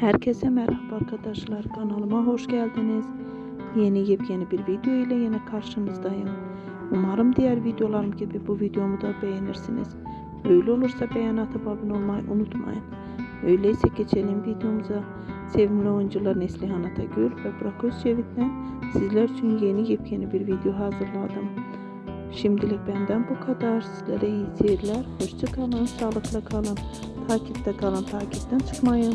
Herkese merhaba arkadaşlar kanalıma hoş geldiniz. Yeni yepyeni bir video ile yine karşınızdayım. Umarım diğer videolarım gibi bu videomu da beğenirsiniz. Öyle olursa beğen atıp abone olmayı unutmayın. Öyleyse geçelim videomuza. Sevimli oyuncular Neslihan Atagül ve Burak Özçevit'ten sizler için yeni yepyeni bir video hazırladım. Şimdilik benden bu kadar. Sizlere iyi seyirler. Hoşçakalın, sağlıkla kalın. Takipte kalın, takipten çıkmayın.